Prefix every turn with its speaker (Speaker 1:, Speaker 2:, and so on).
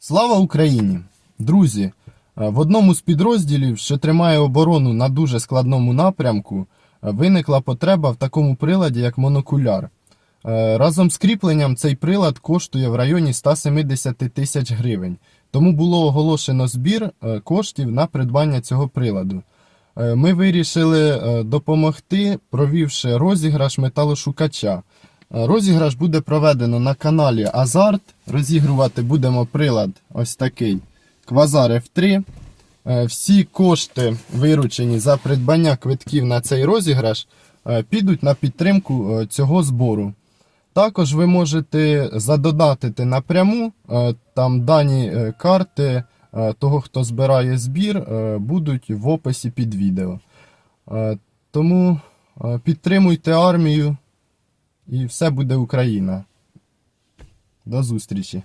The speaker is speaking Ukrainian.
Speaker 1: Слава Україні! Друзі! е, В одному з підрозділів, що тримає оборону на дуже складному напрямку, е, виникла потреба в такому приладі, як монокуляр. Е, Разом з кріпленням цей прилад коштує в районі 170 тисяч гривень. Тому було оголошено збір коштів на придбання цього приладу. Ми вирішили допомогти, провівши розіграш металошукача. Е, Розіграш буде проведено на каналі Азарт. Розігрувати будемо прилад ось такий Квазар F3. Е, Всі кошти, виручені за придбання квитків на цей розіграш, е, підуть на підтримку цього збору. Також ви можете задонатити напряму. Там дані карти того, хто збирає збір, будуть в описі під відео. Тому підтримуйте армію і все буде Україна. До зустрічі!